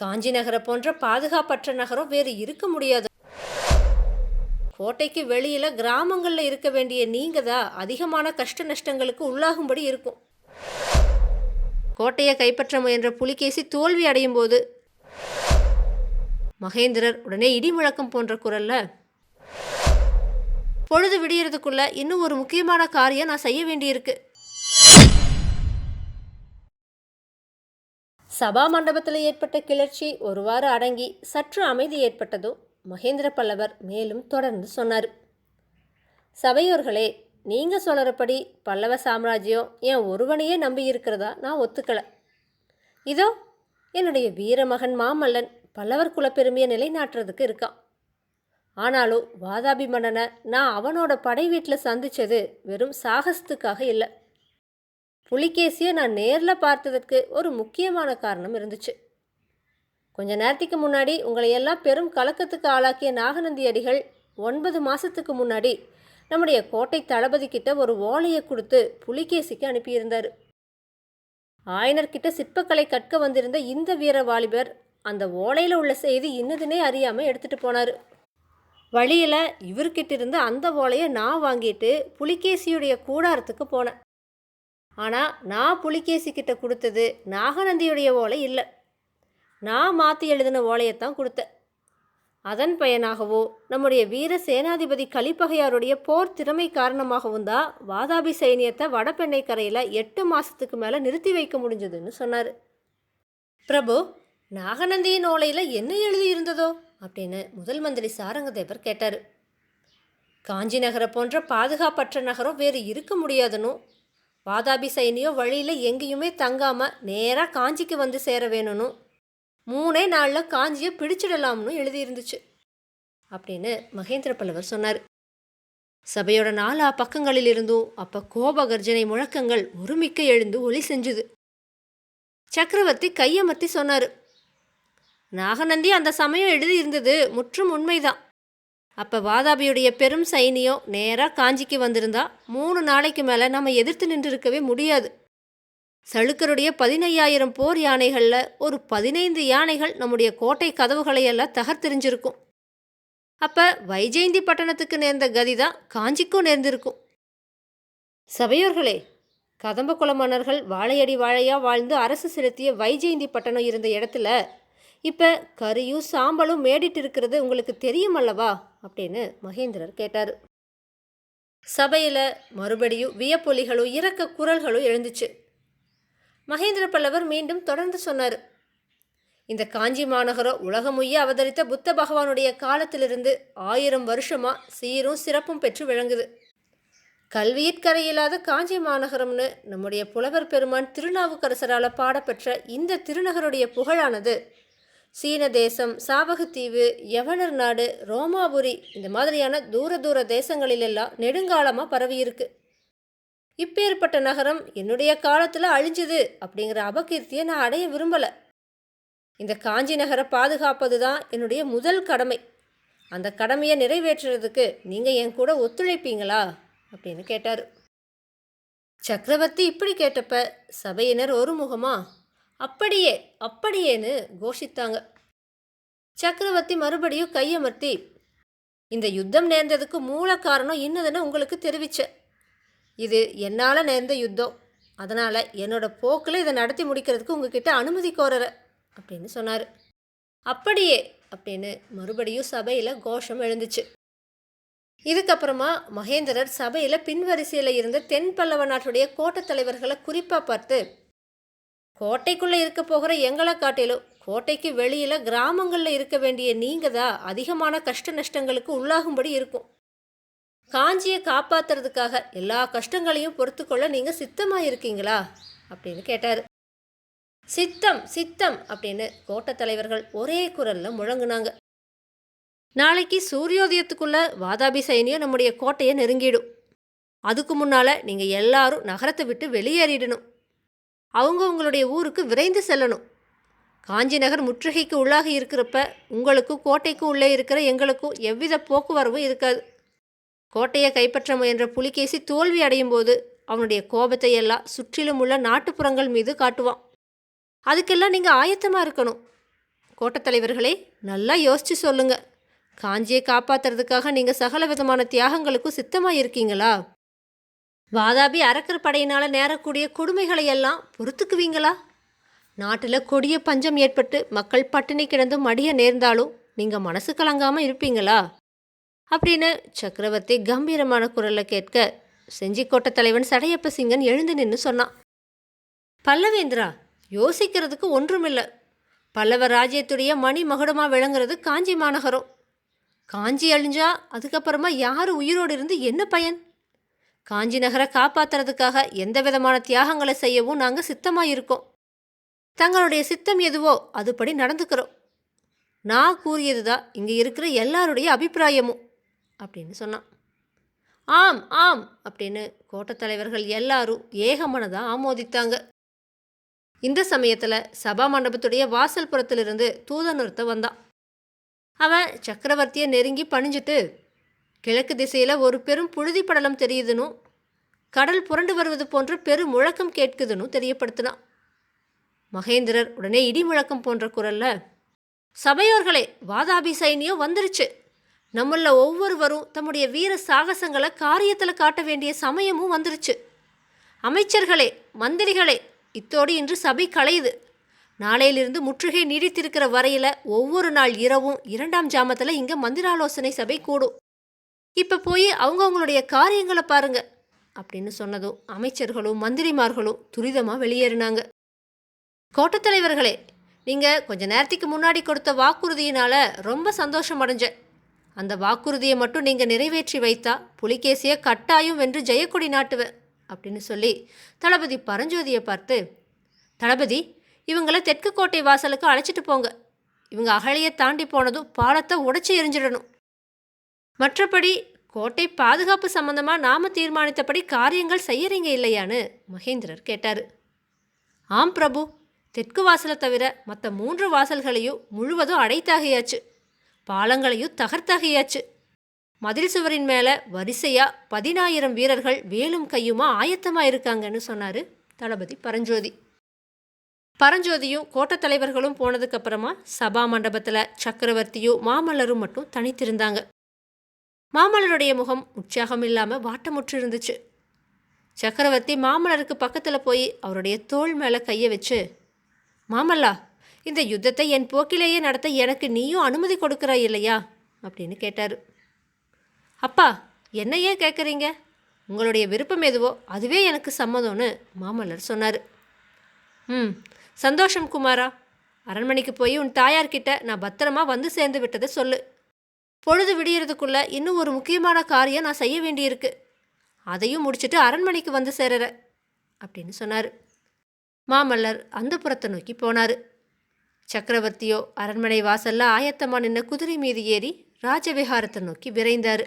காஞ்சி நகரை போன்ற பாதுகாப்பற்ற நகரம் வேறு இருக்க முடியாது. கோட்டைக்கு வெளியில கிராமங்கள்ல இருக்க வேண்டிய நீங்க தான் அதிகமான கஷ்ட நஷ்டங்களுக்கு உள்ளாகும்படி இருக்கும். கோட்டையை கைப்பற்ற முயன்ற புலிகேசி தோல்வி அடையும் போது மகேந்திரர் உடனே இடி முழக்கம் போன்ற குரல்ல பொழுது விடியறதுக்குள்ள இன்னும் ஒரு முக்கியமான காரியம் நான் செய்ய வேண்டியிருக்கு. சபா மண்டபத்தில் ஏற்பட்ட கிளர்ச்சி ஒருவாறு அடங்கி சற்று அமைதி ஏற்பட்டதும் மகேந்திர பல்லவர் மேலும் தொடர்ந்து சொன்னார். சபையோர்களே நீங்கள் சொல்கிறபடி பல்லவ சாம்ராஜ்யம் என் ஒருவனையே நம்பி இருக்கிறதா நான் ஒத்துக்கலை. இதோ என்னுடைய வீரமகன் மாமல்லன் பல்லவர் குலப்பெருமையை நிலைநாட்டுறதுக்கு இருக்கான் ஆனாலும் வாதாபி மன்னனை நான் அவனோட படை வீட்டில் சந்தித்தது வெறும் சாகசத்துக்காக இல்லை. புலிகேசியை நான் நேரில் பார்த்ததற்கு ஒரு முக்கியமான காரணம் இருந்துச்சு. கொஞ்ச நேரத்துக்கு முன்னாடி உங்களை எல்லாம் பெரும் கலக்கத்துக்கு ஆளாக்கிய நாகநந்தி அடிகள் ஒன்பது மாதத்துக்கு முன்னாடி நம்முடைய கோட்டை தளபதி கிட்ட ஒரு ஓலையை கொடுத்து புலிகேசிக்கு அனுப்பியிருந்தார். ஆயனர்கிட்ட சிற்பக்கலை கற்க வந்திருந்த இந்த வீர வாலிபர் அந்த ஓலையில் உள்ள செய்தி இன்னதுனே அறியாமல் எடுத்துகிட்டு போனார். வழியில் இவர்கிட்ட இருந்து அந்த ஓலையை நான் வாங்கிட்டு புலிகேசியுடைய கூடாரத்துக்கு போனேன். ஆனால் நான் புலிகேசிக்கிட்ட கொடுத்தது நாகநந்தியுடைய ஓலை இல்லை. நான் மாற்றி எழுதின ஓலையைத்தான் கொடுத்தேன். அதன் பயனாகவோ நம்முடைய வீர சேனாதிபதி கலிப்பகையாருடைய போர் திறமை காரணமாகவும் தான் வாதாபி சைனியத்தை வடபெண்ணை கரையில் எட்டு மாதத்துக்கு மேலே நிறுத்தி வைக்க முடிஞ்சதுன்னு சொன்னார். பிரபு நாகநந்தியின் ஓலையில் என்ன எழுதியிருந்ததோ? அப்படின்னு முதல் மந்திரி சாரங்கதேவர் கேட்டார். காஞ்சி நகரை போன்ற பாதுகாப்பற்ற நகரம் வேறு இருக்க முடியாதுன்னு. வாதாபி சைனியோ வழியில் எங்கேயுமே தங்காமல் நேராக காஞ்சிக்கு வந்து சேர வேணும்னு. மூணே நாளில் காஞ்சியை பிடிச்சிடலாம்னு எழுதியிருந்துச்சு. அப்படின்னு மகேந்திர பல்லவர் சொன்னார். சபையோட நாலா பக்கங்களில் இருந்தும் அப்போ கோப கர்ஜனை முழக்கங்கள் ஒருமிக்க எழுந்து ஒலி செஞ்சுது. சக்கரவர்த்தி கையமர்த்தி சொன்னார். நாகநந்தி அந்த சமயம் எழுதியிருந்தது முற்றும் உண்மைதான். அப்போ வாதாபியுடைய பெரும் சைனியம் நேராக காஞ்சிக்கு வந்திருந்தா மூணு நாளைக்கு மேலே நம்ம எதிர்த்து நின்றிருக்கவே முடியாது. சளுக்கருடைய பதினையாயிரம் போர் யானைகளில் ஒரு பதினைந்து யானைகள் நம்முடைய கோட்டை கதவுகளை எல்லாம் தகர்த்தெறிஞ்சிருக்கும். அப்போ வைஜெயந்தி பட்டணத்துக்கு நேர்ந்த கதி தான் காஞ்சிக்கும் நேர்ந்திருக்கும். சபையோர்களே கதம்பகுல மன்னர்கள் வாழையடி வாழையாக வாழ்ந்து அரசு செலுத்திய வைஜெயந்தி பட்டணம் இருந்த இடத்துல இப்போ கறியும் சாம்பலும் மேடிட்டு இருக்கிறது உங்களுக்கு தெரியும் அல்லவா? அப்படின்னு மகேந்திரர் கேட்டார். சபையில் மறுபடியும் வியப்பொலிகளும் இறக்க குரல்களும் எழுந்துச்சு. மகேந்திர பல்லவர் மீண்டும் தொடர்ந்து சொன்னார். இந்த காஞ்சி மாநகரம் உலகமுய்ய அவதரித்த புத்த பகவானுடைய காலத்திலிருந்து ஆயிரம் வருஷமாக சீரும் சிறப்பும் பெற்று விளங்குது. கல்வியிற்கரையில்லாத காஞ்சி மாநகரம்னு நம்முடைய புலவர் பெருமான் திருநாவுக்கரசரால் பாடப்பெற்ற இந்த திருநகருடைய புகழானது சீன தேசம் சாவகத்தீவு யவனர் நாடு ரோமாபுரி இந்த மாதிரியான தூர தூர தேசங்களிலெல்லாம் நெடுங்காலமாக பரவியிருக்கு. இப்பேற்பட்ட நகரம் என்னுடைய காலத்தில் அழிஞ்சுது அப்படிங்கிற அபகீர்த்தியை நான் அடைய விரும்பலை. இந்த காஞ்சி நகரை பாதுகாப்பது தான் என்னுடைய முதல் கடமை. அந்த கடமையை நிறைவேற்றுறதுக்கு நீங்கள் என் கூட ஒத்துழைப்பீங்களா? அப்படின்னு கேட்டார். சக்கரவர்த்தி இப்படி கேட்டப்ப சபையினர் ஒரு முகமா அப்படியே அப்படியேன்னு கோஷித்தாங்க. சக்கரவர்த்தி மறுபடியும் கையமர்த்தி இந்த யுத்தம் நேர்ந்ததுக்கு மூல காரணம் இன்னதுன்னு உங்களுக்கு தெரிவித்தேன் இது என்னால் நேர்ந்த யுத்தம். அதனால் என்னோட போக்கில் இதை நடத்தி முடிக்கிறதுக்கு உங்ககிட்ட அனுமதி கோரற அப்படின்னு சொன்னார். அப்படியே அப்படின்னு மறுபடியும் சபையில் கோஷம் எழுந்துச்சு. இதுக்கப்புறமா மகேந்திரர் சபையில் பின்வரிசையில் இருந்த தென் பல்லவ நாட்டுடைய கோட்டத் தலைவர்களை குறிப்பாக பார்த்து கோட்டைக்குள்ளே இருக்க போகிற எங்களை காட்டிலும் கோட்டைக்கு வெளியில் கிராமங்களில் இருக்க வேண்டிய நீங்கள் தான் அதிகமான கஷ்ட நஷ்டங்களுக்கு உள்ளாகும்படி இருக்கும். காஞ்சியை காப்பாத்துறதுக்காக எல்லா கஷ்டங்களையும் பொறுத்துக்கொள்ள நீங்கள் சித்தமாக இருக்கீங்களா அப்படின்னு கேட்டார். சித்தம் சித்தம் அப்படின்னு கோட்டை தலைவர்கள் ஒரே குரலில் முழங்குனாங்க. நாளைக்கு சூரியோதயத்துக்குள்ள வாதாபி சைனியம் நம்முடைய கோட்டையை நெருங்கிடும். அதுக்கு முன்னால் நீங்கள் எல்லாரும் நகரத்தை விட்டு வெளியேறிடணும். அவங்கவுங்களுடைய ஊருக்கு விரைந்து செல்லணும். காஞ்சி நகர் முற்றுகைக்கு உள்ளாகி இருக்கிறப்ப உங்களுக்கும் கோட்டைக்கும் உள்ளே இருக்கிற எங்களுக்கும் எவ்வித போக்குவரவும் இருக்காது. கோட்டையை கைப்பற்ற முயன்ற புலிகேசி தோல்வி அடையும் போது அவனுடைய கோபத்தை எல்லாம் சுற்றிலும் உள்ள நாட்டுப்புறங்கள் மீது காட்டுவான். அதுக்கெல்லாம் நீங்கள் ஆயத்தமாக இருக்கணும். கோட்டத்தலைவர்களே நல்லா யோசிச்சு சொல்லுங்க. காஞ்சியை காப்பாற்றுறதுக்காக நீங்கள் சகல விதமான தியாகங்களுக்கும் சித்தமாக இருக்கீங்களா வாதாபி அரக்கர் படையினால் நேரக்கூடிய கொடுமைகளை எல்லாம் பொறுத்துக்குவீங்களா? நாட்டில் கொடிய பஞ்சம் ஏற்பட்டு மக்கள் பட்டினி கிடந்து மடிய நேர்ந்தாலும் நீங்கள் மனசு கலங்காமல் இருப்பீங்களா? அப்படின்னு சக்கரவர்த்தி கம்பீரமான குரலில் கேட்க செஞ்சிக்கோட்டை தலைவன் சடையப்ப சிங்கன் எழுந்து நின்று சொன்னான். பல்லவேந்திரா யோசிக்கிறதுக்கு ஒன்றுமில்லை. பல்லவ ராஜ்யத்துடைய மணி மகுடமாக விளங்குறது காஞ்சி மாநகரம். காஞ்சி அழிஞ்சா அதுக்கப்புறமா யார் உயிரோடு இருந்து என்ன பயன்? காஞ்சி நகரை காப்பாத்துறதுக்காக எந்த விதமான தியாகங்களை செய்யவும் நாங்கள் சித்தமாக இருக்கோம் தங்களுடைய சித்தம் எதுவோ அதுபடி நடந்துக்கிறோம். நான் கூறியது தான் இங்கே இருக்கிற எல்லாருடைய அபிப்பிராயமும் அப்படின்னு சொன்னான். ஆம் ஆம் அப்படின்னு கோட்டத் தலைவர்கள் எல்லாரும் ஏகமனதாக ஆமோதித்தாங்க. இந்த சமயத்தில் சபா மண்டபத்துடைய வாசல் புறத்திலிருந்து தூதன் நிறுத்த வந்தான். அவன் சக்கரவர்த்தியை நெருங்கி பணிஞ்சிட்டு கிழக்கு திசையில் ஒரு பெரும் புழுதி படலம் தெரியுதுன்னு கடல் புரண்டு வருவது போன்ற பெரும் முழக்கம் கேட்குதுன்னு தெரியப்படுத்தினான் மகேந்திரர் உடனே இடி முழக்கம் போன்ற குரல்ல சபையோர்களே வாதாபி சைனியம் வந்துருச்சு. நம்மள ஒவ்வொருவரும் தம்முடைய வீர சாகசங்களை காரியத்தில் காட்ட வேண்டிய சமயமும் வந்துருச்சு. அமைச்சர்களே மந்திரிகளே இத்தோடு இன்று சபை கலையுது நாளையிலிருந்து முற்றுகை நீடித்திருக்கிற வரையில் ஒவ்வொரு நாள் இரவும் இரண்டாம் ஜாமத்தில் இங்கே மந்திராலோசனை சபை கூடும். இப்போ போய் அவங்கவுங்களுடைய காரியங்களை பாருங்க. அப்படின்னு சொன்னதும் அமைச்சர்களும் மந்திரிமார்களும் துரிதமாக வெளியேறினாங்க. கோட்டத்தலைவர்களே நீங்கள் கொஞ்ச நேரத்துக்கு முன்னாடி கொடுத்த வாக்குறுதியினால் ரொம்ப சந்தோஷம் அடைஞ்சேன் அந்த வாக்குறுதியை மட்டும் நீங்கள் நிறைவேற்றி வைத்தா புலிகேசியை கட்டாயம் வென்று ஜெயக்கொடி நாட்டுவேன் அப்படின்னு சொல்லி தளபதி பரஞ்சோதியை பார்த்து தளபதி இவங்கள தெற்கு கோட்டை வாசலுக்கு அழைச்சிட்டு போங்க. இவங்க அகழியை தாண்டி போனதும் பாலத்தை உடைச்சி எரிஞ்சிடணும். மற்றபடி கோட்டை பாதுகாப்பு சம்பந்தமாக நாம தீர்மானித்தபடி காரியங்கள் செய்யறீங்க இல்லையான்னு மகேந்திரர் கேட்டார். ஆம் பிரபு. தெற்கு வாசலை தவிர மற்ற மூன்று வாசல்களையும் முழுவதும் அடைத்தாகியாச்சு. பாலங்களையும் தகர்த்தாகியாச்சு. மதில் சுவரின் மேலே வரிசையாக பதினாயிரம் வீரர்கள் வேலும் கையுமா ஆயத்தமாக இருக்காங்கன்னு சொன்னார் தளபதி பரஞ்சோதி. பரஞ்சோதியும் கோட்டத் தலைவர்களும் போனதுக்கப்புறமா சபா மண்டபத்தில் சக்கரவர்த்தியும் மாமல்லரும் மட்டும் தனித்திருந்தாங்க. மாமல்லருடைய முகம் உற்சாகம் இல்லாமல் வாட்டமுற்று இருந்துச்சு. சக்கரவர்த்தி மாமல்லருக்கு பக்கத்தில் போய் அவருடைய தோள் மேலே கையை வச்சு மாமல்லா இந்த யுத்தத்தை என் போக்கிலேயே நடத்த எனக்கு நீயும் அனுமதி கொடுக்குறாய் இல்லையா? அப்படின்னு கேட்டார். அப்பா என்ன ஏன் கேட்குறீங்க உங்களுடைய விருப்பம் எதுவோ அதுவே எனக்கு சம்மதம்னு மாமல்லர் சொன்னார். ம் சந்தோஷம் குமாரா. அரண்மனைக்கு போய் உன் தாயார்கிட்ட நான் பத்திரமா வந்து சேர்ந்து விட்டதை சொல்லு. பொழுது விடியறதுக்குள்ள இன்னும் ஒரு முக்கியமான காரியம் நான் செய்ய வேண்டியிருக்கு. அதையும் முடிச்சுட்டு அரண்மனைக்கு வந்து சேரற அப்படின்னு சொன்னார். மாமல்லர் அந்த புறத்தை நோக்கி போனார். சக்கரவர்த்தியோ அரண்மனை வாசல்ல ஆயத்தமா நின்ன குதிரை மீது ஏறி ராஜவிகாரத்தை நோக்கி விரைந்தார்.